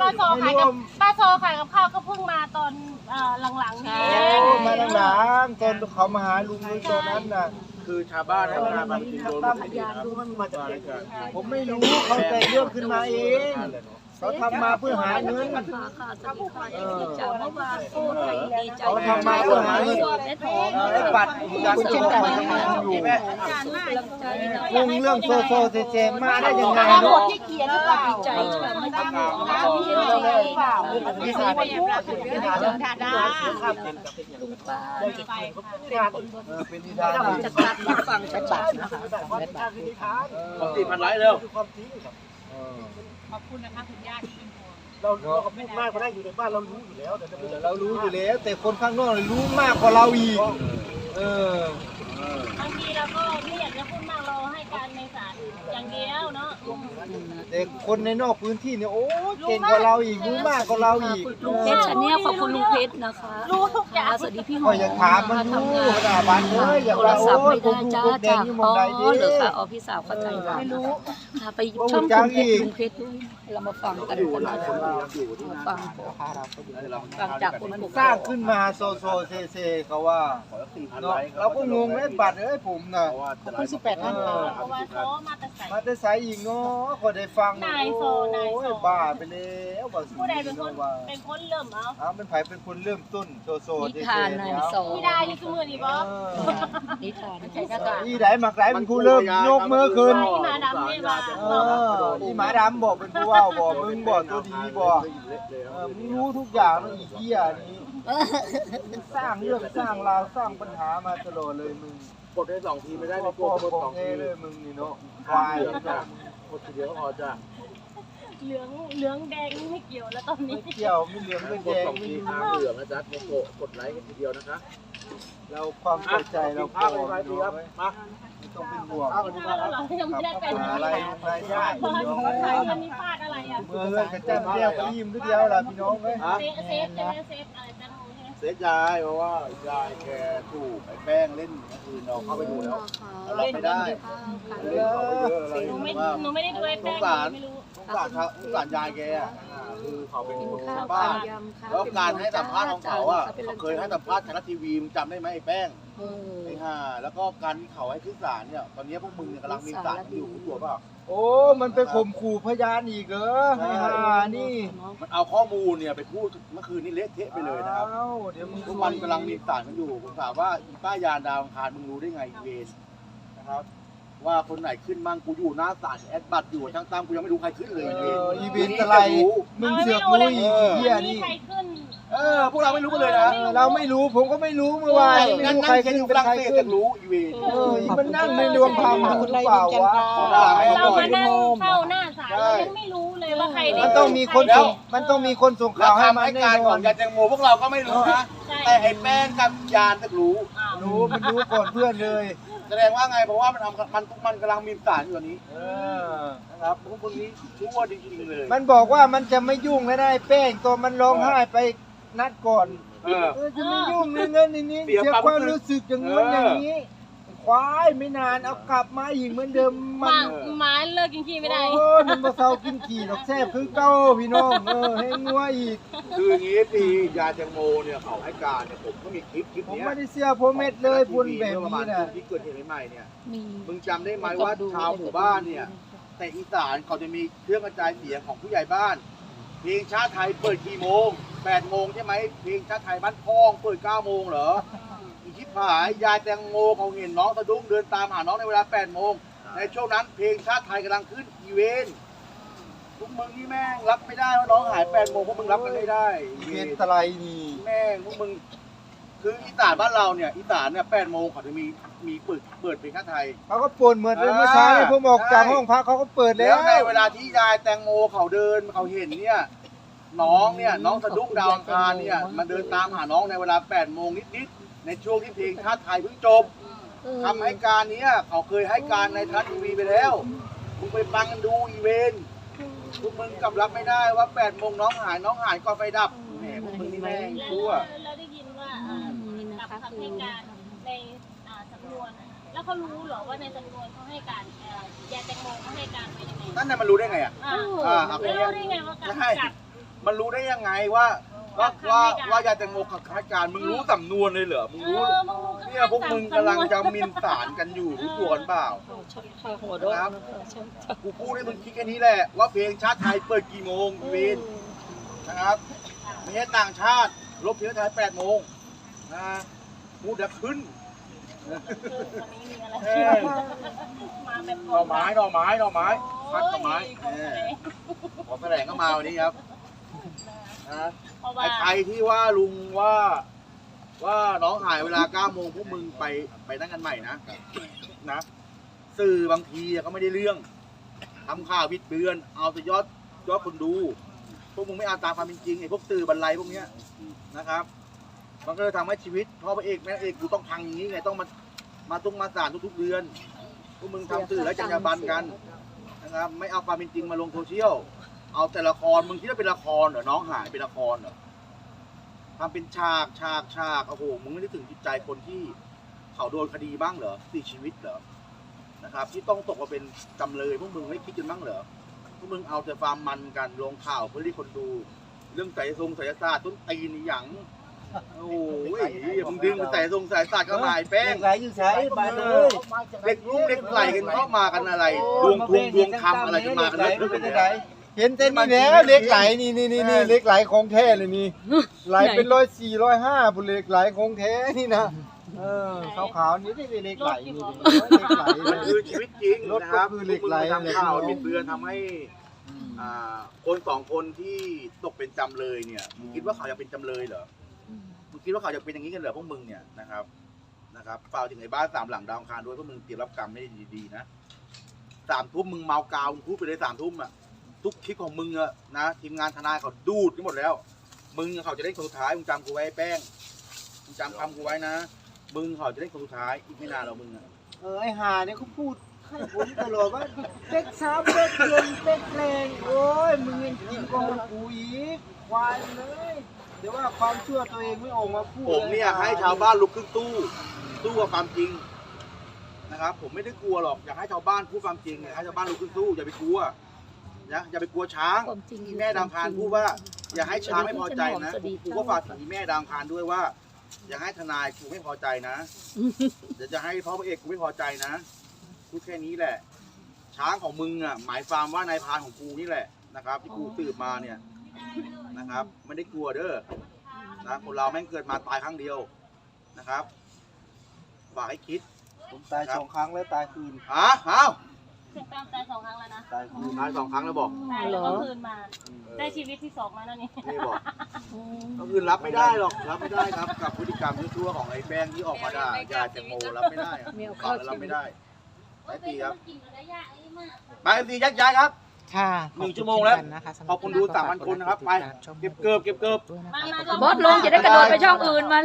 ป้าโซขายกับป้าโซขายกับข้าวก็เพิ่งมาตอนเอ่อหลังๆนี้เอโอ้งมาหลังๆตอนเขามาหาลุงด้วยตอนนั้นน่ะ คือชาวบ้านให้มาบางทีโดนแบบนี้ครับผมไม่รู้เขาแต่งเรื่องขึ้นมาเอง เขาทำมาเพื่อหาเงินเออเขาทำมาเพื่อหาเงินเออไอ้ปัดอยากจะบอกมันทำงานอยู่งงเรื่องโซโซเซเซมาได้ยังไงตามบเนาะทที่เขียนหรือเปล่าใจไม่ตามบทนะที่เขียนหรือเปล่าที่สาธิตดาดาเออเป็นนิทานที่ชัดๆมาฟังชัดๆนะคะปกติพันไลค์เร็ว ความจริงครับเออขอบคุณนะคะคุณย่าที่เป็นห่วงเราเราก็พูดมากกว่าได้อยู่ในบ้านเรารู้อยู่แล้วแต่เรารู้อยู่แล้ว แต่คนข้างนอกเนี่ยรู้มากกว่าเราอีก เออบางทีเราก็ไม่อยากจะพูดมากเราให้การในศาล อย่างเดียวเนาะแต่คนในนอกพื้นที่เนี่ยโอ้เก่งกว่าเราอีกรู้มากกว่าเราอีกลุงเพชรชาแนลขอบคุณลุงเพชรนะคะรู้ทุกอย่างสวัสดีพี่หอก็มอย่าถามมันทำรู้งานด่าบันเลยอย่าโทรว่าศัพท์โอ้ไม่ยได้ผมจ้าดูผมแดจางกนี่มองใดดีอ๋อเหรือค่ะอ๋อพี่สาวเข้าใจว่าไม่รู้ค่ะไปช่องคุณเพชรลุงเพชรด้วยเรามาฟังกันอยู่กันหลายคนนะที่อยู่ที่มานั่นฟังเราฟังจากคนปลูกสร้างขึ้นมาโซโซเซเซเขาว่าขอสี่พันเนาะไลค์เราก็งงเลยบัตรเอ้ยผมน่ะเพราะว่าจะไลค์สิบแปดท่านเออเพราะว่าโซมาแต่ใส่มาแต่สายอีกเนาะก็ได้ฟังนายโซนายโซโอ้บ้าไปแล้วว่าสิผู้ใดเป็นคนว่าเป็นคนเริ่มเอาอ้าวเป็นไผเป็นคนเริ่มต้นโซโซนิเซเซทานนายโซ พี่ดาอยู่ทุกมือนี่บอเออนิทานอีไหนหมักไหนเป็นผู้เริ่มยกมือขึ้นหมาดำนี่มาเอออีหมาดำบอกเป็นผู้ว่าบอกมึงบอกตัวดีบอกเออมึงรู้ทุกอย่างนะอีเหี้ยนี้มึง สร้างเรื่องสร้างราวสร้างปัญหามาตลอดเลยมึงกดได้สองทีไม่ได้พ่ไม่อกดพ่อกดบอสกองเงทีเลยมึงนี่เนาะควายกดทีเดียวก็พอจ้ะเหลืองเหลืองแดงนี่ไม่เกี่ยวแล้วตอนนี้ไม่เกี่ยวไม่เหลืองไม่กแดดงสองไม่ทีรู้น้ำเหลืองนะจ๊ะโมโกกดไลค์กันทีเดียวนะคะเราความเข้าใจเราภาพพอไปทีครับมาไม่ต้องเป็นห่วงข้าวแล้วเหรอยังไม่ได้เป็นหาอะไรรายได้พอใช้มันมีพลาดอะไรอะ เมื่อเงินกระเจ้าเดียวก็ยิ้มทีเดียวล่ะพี่น้องเอ้ยฮะเซฟเซฟใช่ไหมเซฟอะไรตั้งใช่ไหม เสียยายเพราะว่ายายแกถูกไอ้แป้งเล่นเมื่อคืนเราเข้าไปดูแล้วเรารับไม่ได้เล่นเขาไปเยอะอะไรหนูไม่ว่าหนูไม่ได้ดูไอ้แป้งไม่รู้ สงสารเขาสงสารยายแกอะคือเขาเป็นกินข้าวบ้านยำค่ะแล้วการให้สัมภาษณ์ของเขาอะเขาเคยให้สัมภาษณ์ไทยรัฐทีวีมึงจำได้ไหมไอ้แป้งเออไอ้ห่าแล้วก็การที่เขาให้ขึ้นศาลเนี่ยตอนนี้พวกมึงเนี่ยกำลังมีศาลกันอยู่รู้ตัวเปล่า โอ้ มันไปข่มขู่พยานอีกเหรอไอ้ห่านี่มันเอาข้อมูลเนี่ยไปพูดเมื่อคืนนี้เละเทะไปเลยนะครับ อ้าวเดี๋ยวมึงพวกมันกำลังมีศาลกันอยู่ผมถามว่าอีป้ายานดาวอังคารมึงรู้ได้ไงอีเวนนะครับ ว่าคนไหนขึ้นมั่งกูอยู่หน้าศาลแอดบัตรอยู่ช่างตั้มกูยังไม่รู้ใครขึ้นเลยเออีเวนออีเวนต์อะไร มึงเสือกรู้อีกเหี้ยมีนี่ ใครขึ้นเออพวกเราไม่รู้กันเลยนะเออเราไม่รู้ผมก็ไม่รู้เมื่อวานไม่นั่งรู้นั่ใครงกันขึ้อนยู่เป็ฝนรั่งใครเศสขึ้กันนรู้อีเวนเออมันนั่งในดวงธรรมหรือเปล่าวะเรามานั่งเฝ้าหน้าศาลเรายังไม่รู้เลยว่าใครได้มันต้องมีคนส่งมันต้องมีคนส่งแล้ข่าววให้คำมันให้แน่การนขออนงยาแตงโมพวกเราก็ไม่รู้นะ แต่ไอ้แป้งกับยานตึกรู้ รู้มันรู้ก่อนเพื่อนเลย แสดงว่าไงเพราะว่ามันทำมันมันกำลังมีสารอยู่ตอนนี้เออนะครับพวกมึงนี้ชั่วจริงๆเลยมันบอกว่ามันจะไม่ยุ่งแล้วนะไอ้แป้งตัวมันร้องไห้ไปนัดก่อนเออเออจะไม่ยุ่งในเงินในนี้เสียเสียความความรู้สึกอย่างนู้นเออออย่างนี้ ควายไม่นานเอากลับมาอีกเหมือนเดิมหมัมานหมาเลิกกินขี้ไม่ได้ โอ้ยมันบ่เซากินขี่ดอกแซ่บคือเก้าพี่น้องเออให้งัวอีก คืออย่างนี้ปียาแตงโมเนี่ยเขาให้การเนี่ยผมก็มีคลิปคลิปผมเนี้ยไม่ได้เสียผมเม็ดเลยบุญแบบเมื่อประมานี้ณนะที่เกิดเหตุใหม่ๆเนี่ย มีมึงจำได้ไหมว่าชาวหมู่บ้านเนี่ย แต่อีสานเขาจะมีเครื่องกระจายเสียงของผู้ใหญ่บ้าน เพลงชาติไทยเปิดกี่โมง8โมงใช่ไหมเพลงชาติไทยบ้านพองเปิด9โมงเหรอ อีชิบหายยายแตงโมเขาเห็นน้องสะดุ้งเดินตามหาน้องในเวลา8โมงในช่วงนั้นเพลงชาติไทยกำลังขึ้นอีเวนต์พวกมึงนี่แม่งรับไม่ได้ว่าน้องหาย8โมงพวกมึงรับกันไม่ได้อีเวเวนนต์ตะไลนี่แม่งพวกมึงคืออีสานบ้านเราเนี่ยอีสานเนี่ย8โมงเขาจะมีมีเปิดเปิดเพลงชาติไทย เขาก็เปิดเหมือนเลยเมื่อเช้าเนี่ยผมออกจากห้องพักเขาก็เปิดแล้แล้ว วในเวลาที่ยายแตงโมเขาเดินเขาเห็นเนี่ยน้องเนี่ยน้องสะดุ้งดาวอังคารเนี่ยมันเดินตามหาน้องในเวลา8โมงนิดๆ ในช่วงที่เพลงชาติไทยเพิ่งจบคำให้การเนี้ยเขาเคยให้การในทัศทีวีไปแล้วมึงไปฟังกันดูอีเวนต์พวกมึงกลับรับไม่ได้ว่า8โมงน้องหายน้องหายก่อนไฟดับแหมพวกมึงนี่แม่งแล้วชั่วเราได้ยินว่าเอ่อนี่นะกับคะคำคืให้อการในอ่าสำนวนแล้วเขารู้เหรอว่าในสำนวนเขาให้การเอ่อยาแตงโมเขาให้การไปยังไงนั่นน่ะมันรู้ได้ไงอะอ่าอ่าเอาไปแล้วเรียรู้กได้ไงว่ากับใช่กับมันรู้ได้ยังไงว่า ว่าว่าว่ายายแตงโมขัดคการมึงรู้สำนวนเลยเหรอมึงเอรู้อมึงรู้เนี่ยพวกมึงกำลังจะหมินสารกันอยู่รู้ตัวกันเปล่าชอบข้าหัวเราะนะคะชอบชอบกูพูดให้มึงคิดแค่นี้แหละ ว่าเพลงชาติไทยเปิดกี่โมงเวนนะครับไม่ใช่ต่างชาติลบเพลงไทยแปดโมงนะพูดเดี๋ยวขึ้นวันนี้มีอะไรเอ้ยมาแบบหน่อไม้หน่อไม้หน่อไม้พัดหน่อไม้โอ้ยเออขอแถลงก็มาวันนี้ครับ นะเพราะว่าไอ้ใครที่ว่าลุงว่า ว่าน้องหายเวลาเก้าโมงพวกมึงไปไปนั่งกันใหม่นะนะสื่อบางทีก็ไม่ได้เรื่องทำข่าวบิดเบือน เอาแต่ยอดยอดคนดู พวกมึงไม่อ่านตามความเป็นจริงไอ้พวกสื่อบรรลัยพวกเนี้ยนะครับ มันก็เลยทำให้ชีวิตพ่อพระเอกแม่เอกกูต้องพังอย่างนี้ไงต้องมามาตุ้งมาสารทุกๆเดือน พวกมึงทำสื่อแล้วจะบันกันนะครับ ไม่เอาความเป็นจริงมาลงโซเชียล เอาแต่ละครมึงคิดว่าเป็นละครเหรอน้องหายเป็นละครเหรอทำเป็นฉากฉากฉากโอ้โหมึงไม่ได้ถึงจิตใจคนที่เขาโดนคดีบ้างเหรอสี่ชีวิตเหรอนะครับ ที่ต้องตกมาเป็นจำเลยพวกมึงไม่คิดกันบ้างเหรอพวกมึงเอาแต่ความมันกันลงข่าวเพื่อที่คนดู เรื่องไสยทรงไสยศาสตร์ต้นตีนอหย่างโอ้ยมึงดึงไปใส่ทรงสายศาสตร์เข้ามาไอ้แป้งไหลอยู่ใช้บานเลยเด็กลูกเด็กไหลกันเข้ามากันอะไรดวงทวงดวงคำอะไรกันมากันไหลเรื่อง เป็นอะไหไรลเห็นเต้นนี่แล้วเล็กไหลนี่นี่นี่นี่เล็กไหลของแท้เลยนี่ไหลเป็นร้อยสี่ร้อยห้าบุเล็กไหลของแท้นี่นะเออขาวๆนี่นี่เล็กไหลนี่เล็กไหลเลมันคือยชีวิตจริงรถนะครับก็คือเหล็กไหลพวมึงไปทำข่าวบิดเบือนทำให้อ่าคนสองคนที่ตกเป็นจำเลยเนี่ยมึงคิดว่าเขาจะเป็นจำเลยเหรอมึงคิดว่าเขาจะเป็นอย่างนี้กันเหรอพวกมึงเนี่ยนะครับนะครับฝากถึงไอ้บ้านสามหลังดาวอังคารด้วยพวกมึงเตรียมรับกรรมให้ดีๆนะสามทุ่มมึงเมากาวมึงพูดไปเลยสามทุ่มอะ ทุกคลิปของมึงอะนะทีมงานทนายเขาดูดกันหมดแล้ว มึงเขาจะได้คนสุดท้ายมึงจำกูไว้ไอ้แป้งมึงจำคำกูไว้นะ มึงเขาจะได้คนสุดท้ายอีกไม่นานหรอกมึงอะเออไอหาเนี่ยเขาพูดให้ผมตลอดว่าเป๊กสาวเป๊กเย็นเป๊กแรงโอ้ยมึงยังกินกองกูอีกควายเลยเดี๋ยวว่าความชั่วตัวเองไม่ออกมาพูดผมเนี่ยให้ชาวบ้านลุกขึ้นตู้สู้กับความจริงนะครับ ผมไม่ได้กลัวหรอกอยากให้ชาวบ้านพูดความจริงอยากให้ชาวบ้านลุกขึ้นสู้อย่าไปกลัว นะอย่าไปกลัวช้างความจริงที่แม่ดาวอังคารพูดว่า อย่าให้ช้างไม่พอใจนะกูก็ฝากถึงแม่ดาวอังคารด้วยว่า อย่าให้ทนายกูไม่พอใจนะเดี๋ยวจะให้พ่อพระเอกกูไม่พอใจนะพูดแค่นี้แหละ ช้างของมึงอะหมายความว่านายพรานของกูนี่แหละนะครับที่กูสืบมาเนี่ยนะครับ ไม่ได้กลัวเด้อนะคนเราแม่งเกิดมาตายครั้งเดียวนะครับฝากให้คิดผมตายสองครั้งแล้วตายคืนอะเอ้า เสร็จตามใจสองครั้งแล้วนะตายคืนตายสองครั้งแล้วบอกตายแล้วก็คืนมา ได้ชีวิตที่สองมาแล้วนี่นี่บอกก็คือรับไม่ได้หรอกรับไม่ได้ครับกับพฤติกรรมชั่วๆของไอ้แป้งที่ออกมาด่ายาแตงโมรับไม่ได้อะฟังแล้วรับไม่ได้ไอ้ตีครับไปไอ้ตียักย้ายครับค่ะหนึ่งชั่วโมงแล้วนะคะสำหขอบคุณดู3,000คนนะครับ ไป เก็บเกิบเก็บเกิบด้วยนะมาคะมาบอสลงจะได้กระโดดไปช่องอื่นมา